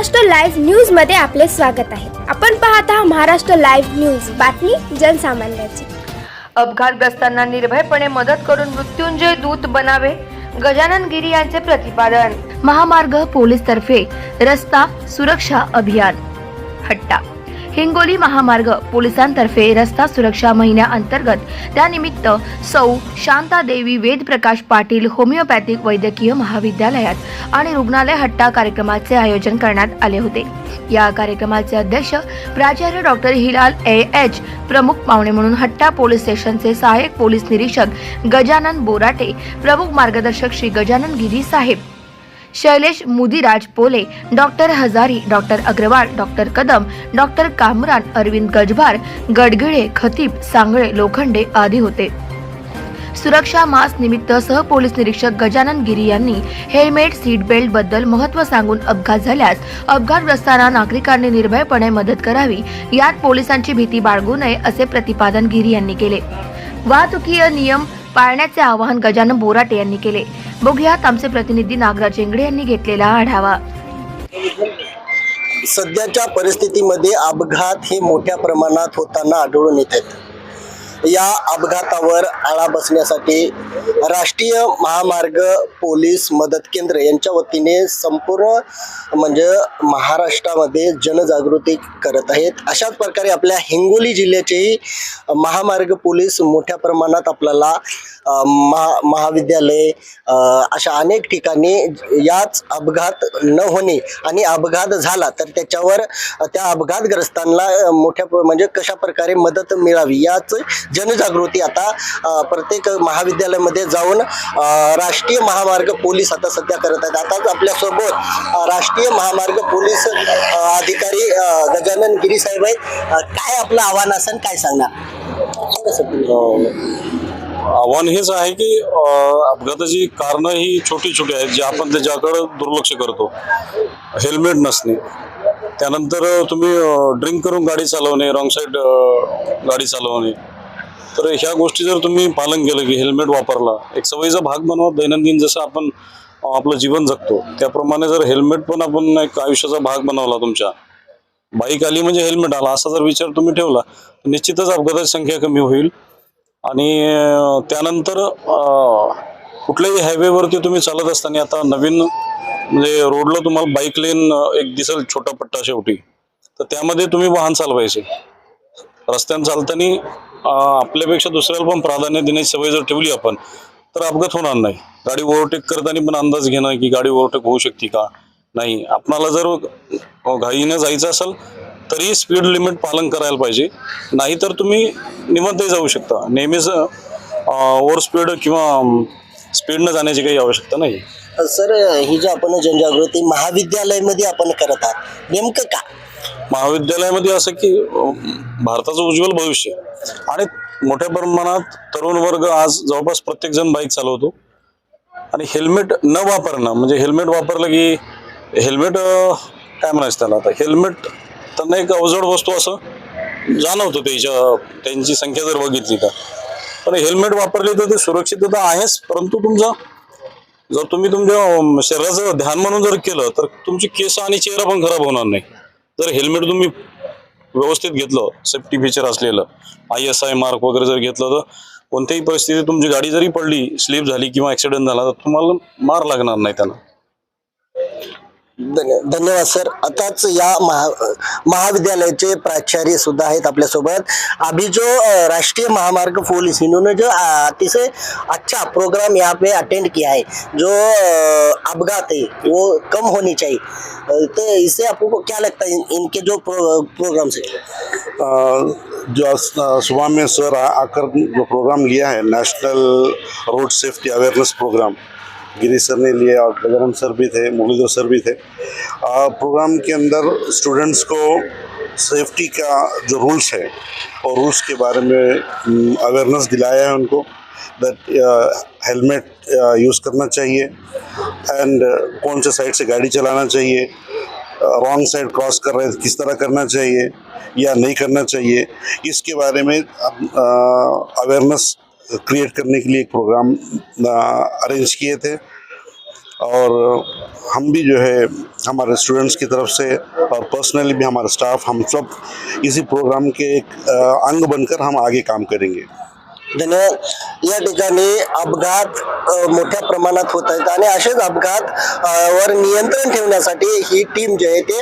Maharashtra live न्यूजमध्ये आपले स्वागत आहे. आपण पाहत आहात महाराष्ट्र लाईव्ह न्यूज. बातमी जनसामान्याची. अपघातग्रस्तांना निर्भयपणे मदत करून मृत्युंजय दूत बनावे गजानन गिरी यांचे प्रतिपादन. महामार्ग पोलीस तर्फे रस्ता सुरक्षा अभियान. हट्टा हिंगोली महामार्ग पोलिसांतर्फे रस्ता सुरक्षा महिन्याअंतर्गत त्यानिमित्त सौ शांतादेवी वेदप्रकाश पाटील होमिओपॅथिक वैद्यकीय महाविद्यालयात आणि रुग्णालय हट्टा कार्यक्रमाचे आयोजन करण्यात आले होते. या कार्यक्रमाचे अध्यक्ष प्राचार्य डॉक्टर हिलाल ए. एच. प्रमुख पाहुणे म्हणून हट्टा पोलीस स्टेशनचे सहाय्यक पोलीस निरीक्षक गजानन बोराटे प्रमुख मार्गदर्शक श्री गजानन गिरी साहेब Shailesh Mudiraj Pole doctor Hazari doctor Agarwal doctor Kadam doctor Kamran Arvind Gajbhar Gadgile Khatib Sangle Lokhande आदी होते. सुरक्षा मास निमित्त सहपोलीस निरीक्षक गजानन गिरी यांनी हेल्मेट सीट बेल्टबद्दल महत्त्व सांगून अपघात झाल्यास अपघातग्रस्तांना नागरिकांनी निर्भयपणे मदत करावी यात पोलिसांची भीती बाळगू नये असे प्रतिपादन गिरी यांनी केले. वाहतुकीय नियम पाळण्याचे आवाहन गजानन बोराटे यांनी केले. बघूयात आमचे प्रतिनिधी नागराज इंगडे यांनी घेतलेला आढावा. सध्याच्या परिस्थितीमध्ये अपघात हे मोठ्या प्रमाणात होताना आढळून येत आहेत. या अपघातावर आळा बसण्यासाठी राष्ट्रीय महामार्ग पोलीस मदत केंद्र यांच्या वतीने संपूर्ण म्हणजे महाराष्ट्रामध्ये जनजागृती करत आहेत. अशाच प्रकारे आपल्या हिंगोली जिल्ह्याचेही महामार्ग पोलीस मोठ्या प्रमाणात आपल्याला महा महाविद्यालय अशा अनेक ठिकाणी याच अपघात न होणे आणि अपघात झाला तर त्याच्यावर त्या अपघातग्रस्तांना मोठ्या म्हणजे कशा प्रकारे मदत मिळावी याच जनजागृती आता प्रत्येक महाविद्यालयामध्ये जाऊन राष्ट्रीय महामार्ग पोलीस आता सध्या करत आहेत. आताच आपल्यासोबत राष्ट्रीय महामार्ग पोलीस अधिकारी गजानन गिरी साहेब आहेत. काय आपलं आव्हान असेल काय सांगणार? सांगा आव्हान हेच आहे की अपघाताची कारणं ही छोटी छोटी आहेत जे आपण त्याच्याकडं दुर्लक्ष करतो. हेल्मेट नसणे. त्यानंतर तुम्ही ड्रिंक करून गाडी चालवणे रॉंग साईड गाडी चालवणे. तर ह्या गोष्टी जर तुम्ही पालन केलं की हेल्मेट वापरला एक सवयीचा भाग बनवा दैनंदिन जसं आपण आपलं जीवन जगतो त्याप्रमाणे जर हेल्मेट पण आपण एक आयुष्याचा भाग बनवला तुमच्या. बाईक आली म्हणजे हेल्मेट आला असा जर विचार तुम्ही ठेवला तर निश्चितच अपघाताची संख्या कमी होईल. आणि त्यानंतर कुठल्याही हायवेवरती तुम्ही चालत असताना आता नवीन म्हणजे रोडला तुम्हाला बाईक लेन एक दिसेल छोटा पट्टा शेवटी. तर त्यामध्ये तुम्ही वाहन चालवायचे. रस्त्यानं चालताना आपल्यापेक्षा दुसऱ्याला पण प्राधान्य देण्याची सवय जर ठेवली आपण तर अपघात होणार नाही. गाडी ओव्हरटेक करताना पण अंदाज घेणं की गाडी ओव्हरटेक होऊ शकते का? नाही. आपणाला जर घाईनं जायचं असेल तरी स्पीड लिमिट पालन करायला पाहिजे. नाहीतर तुम्ही निमंतही जाऊ शकता. नेहमीच ओव्हर स्पीड किंवा स्पीडनं जाण्याची काही आवश्यकता नाही. सर ही जी आपण जनजागृती महाविद्यालयामध्ये आपण करत आहात नेमकं का? महाविद्यालयामध्ये असं की भारताचं उज्ज्वल भविष्य. आणि मोठ्या प्रमाणात तरुण वर्ग आज जवळपास प्रत्येक जण बाईक चालवतो. आणि हेल्मेट न वापरणं म्हणजे हेल्मेट वापरलं की हेल्मेट काय म्हणायचं त्याला आता? हेल्मेट त्यांना एक अवजड वस्तू असं जाणवतो त्याच्या त्यांची संख्या जर बघितली तर. पण हेल्मेट वापरली तर ते सुरक्षितता आहेच परंतु तुमचा जर तुम्ही तुमच्या शरीराचं ध्यान म्हणून जर केलं तर तुमची केस आणि चेहरा पण खराब होणार नाही. जर हेल्मेट तुम्ही व्यवस्थित घेतलं सेफ्टी फीचर असलेलं. आय एस आय मार्क वगैरे जर घेतलं तर कोणत्याही परिस्थितीत तुमची गाडी जरी पडली स्लिप झाली किंवा ऍक्सिडेंट झाला तर तुम्हाला मार लागणार नाही त्याला. धन्यवाद सर. आताच या महा महाविद्यालयाचे प्राचार्य सुद्धा आहेत आपल्यासोबत. अभी जो राष्ट्रीय महामार्ग पुलिस इन्होंने जो अतिशय अच्छा प्रोग्राम यहाँ पे अटेंड किया है जो अपघात है वो कम होनी चाहिए. तो इससे आपको क्या लगता है इनके जो प्रो, प्रोग्राम्स है? जो सुबह में सर आकर जो प्रोग्राम लिया है national road safety awareness programme Giri sir ने लिया और गजानन सर भी थे, मुरलीधर सर भी थे। प्रोग्राम के अंदर स्टूडेंट्स को सेफ्टी का जो रूल्स है और रूल्स के बारे में अवेयरनेस दिलाया है उनको दैट हेलमेट यूज़ करना चाहिए एंड कौन से साइड से गाड़ी चलाना चाहिए रॉन्ग साइड क्रॉस कर रहे किस तरह करना चाहिए या नहीं करना चाहिए, इसके बारे में अवेयरनेस क्रिएट करने के लिए एक प्रोग्राम अरेंज किए थे। और हम भी जो है, हमारे स्टूडेंट्स की तरफ़ से और पर्सनली भी हमारा स्टाफ हम सब इसी प्रोग्राम के एक अंग बनकर हम आगे काम करेंगे। या ठिकाणी अपघात मोठ्या प्रमाणात होत आहेत. आणि असेच अपघात वर नियंत्रण ठेवण्यासाठी ही टीम जी आहे ते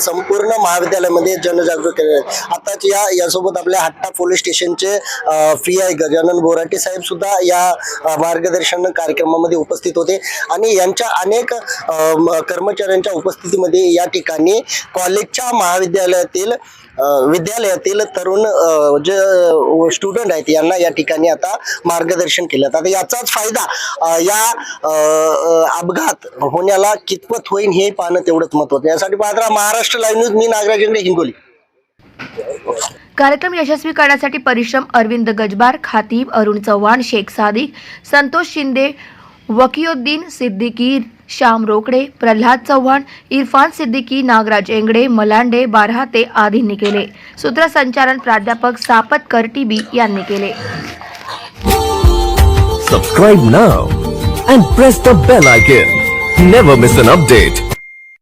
संपूर्ण महाविद्यालयामध्ये जनजागृती केली आहे. आताच या यासोबत आपल्या हट्टा पोलीस स्टेशनचे पी आय गजानन बोराटे साहेब सुद्धा या मार्गदर्शन कार्यक्रमामध्ये उपस्थित होते. आणि यांच्या अनेक कर्मचाऱ्यांच्या उपस्थितीमध्ये या ठिकाणी कॉलेजच्या महाविद्यालयातील विद्यालयातील तरुण जे स्टुडंट आहेत यांना या ठिकाणी आता मार्गदर्शन केलं आता याचाच फायदा या अपघात होण्याला कितपत होईल हे पाहणं तेवढंच महत्वाचं यासाठी पाहत राहा महाराष्ट्र लाईव्ह न्यूज मी नागराज इंगळे हिंगोली. कार्यक्रम यशस्वी करण्यासाठी परिश्रम अरविंद गजबार खातीब अरुण चव्हाण शेख सादिक संतोष शिंदे वकियुद्दीन सिद्दीकी श्याम रोकडे प्रल्हाद चव्हाण इरफान सिद्दीकी नागराज एंगडे मलांडे बारहाते आदींनी केले. सूत्रसंचालन प्राध्यापक सापत करटिबी यांनी केले. Subscribe now and press the bell icon never miss an update